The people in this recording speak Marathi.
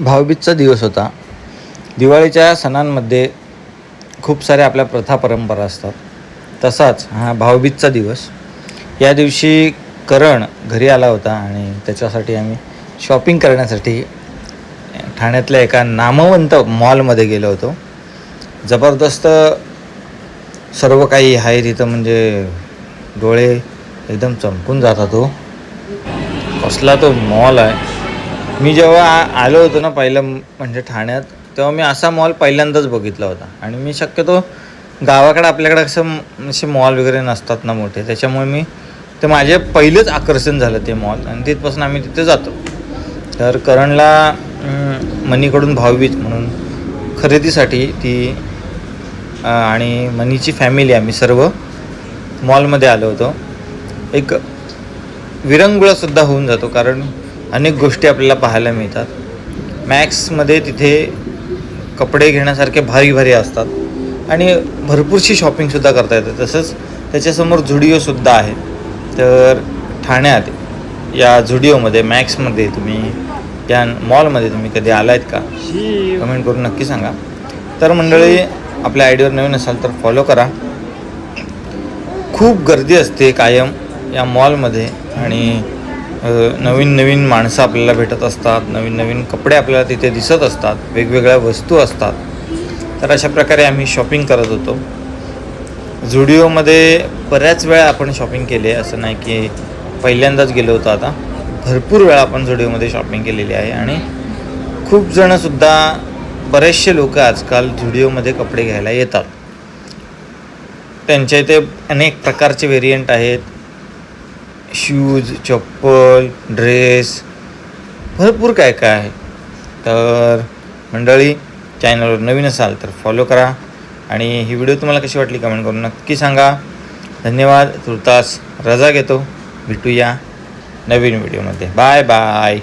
भाऊबीजचा दिवस होता. दिवाळीच्या सणांमध्ये खूप साऱ्या आपल्या प्रथा परंपरा असतात. तसाच हा भाऊबीजचा दिवस. या दिवशी करण घरी आला होता आणि त्याच्यासाठी आम्ही शॉपिंग करण्यासाठी ठाण्यातल्या एका नामवंत मॉलमध्ये गेलो होतो. जबरदस्त सर्व काही आहे तिथं म्हणजे डोळे एकदम चमकून जातात तो कसला तो मॉल आहे. मी जेव्हा आ- आलो होतो ना पहिलं म्हणजे ठाण्यात तेव्हा मी असा मॉल पहिल्यांदाच बघितला होता. आणि मी शक्यतो गावाकडं आपल्याकडं असं असे मॉल वगैरे नसतात ना मोठे. त्याच्यामुळे मी ते माझे पहिलेच आकर्षण झालं ते मॉल आणि तिथपासून आम्ही तिथे जातो. तर करणला मनीकडून भाऊबीज म्हणून खरेदीसाठी ती आणि मनीची फॅमिली आम्ही सर्व मॉलमध्ये आलो होतो. एक विरंगुळासुद्धा होऊन जातो. कारण अनेक गोष्टी आपल्याला पाहायला मिळतात. मॅक्समध्ये तिथे कपडे घेण्यासारखे भारी भारी असतात. आणि भरपूरशी शॉपिंगसुद्धा करता येते. तसंच त्याच्यासमोर झुडिओसुद्धा आहे. तर ठाण्यात या झुडिओमध्ये मॅक्समध्ये तुम्ही त्या मॉलमध्ये तुम्ही कधी आला आहेत का? कमेंट करून नक्की सांगा. तर मंडळी आपल्या आयडीवर नवीन असाल तर फॉलो करा. खूप गर्दी असते कायम या मॉलमध्ये आणि नवीन नवीन माणसं आपल्याला भेटत असतात नवीन नवीन कपडे आपल्याला तिथे दिसत असतात वेगवेगळ्या वस्तू असतात. तर अशा प्रकारे आम्ही शॉपिंग करत होतो. झुडिओमध्ये बऱ्याच वेळा आपण शॉपिंग केली आहे असं नाही की पहिल्यांदाच गेलो होतो आता. भरपूर वेळा आपण झुडिओमध्ये शॉपिंग केलेली आहे आणि खूप जणंसुद्धा बरेचसे लोक आजकाल झुडिओमध्ये कपडे घ्यायला येतात. त्यांच्या इथे अनेक प्रकारचे व्हेरियंट आहेत. शूज चप्पल ड्रेस भरपूर काय काय आहे. तर मंडळी चॅनलवर नवीन असाल तर फॉलो करा. आणि ही व्हिडिओ तुम्हाला कशी वाटली कमेंट करून नक्की सांगा. धन्यवाद. तुर्तास रजा घेतो. भेटूया नवीन व्हिडिओमध्ये बाय बाय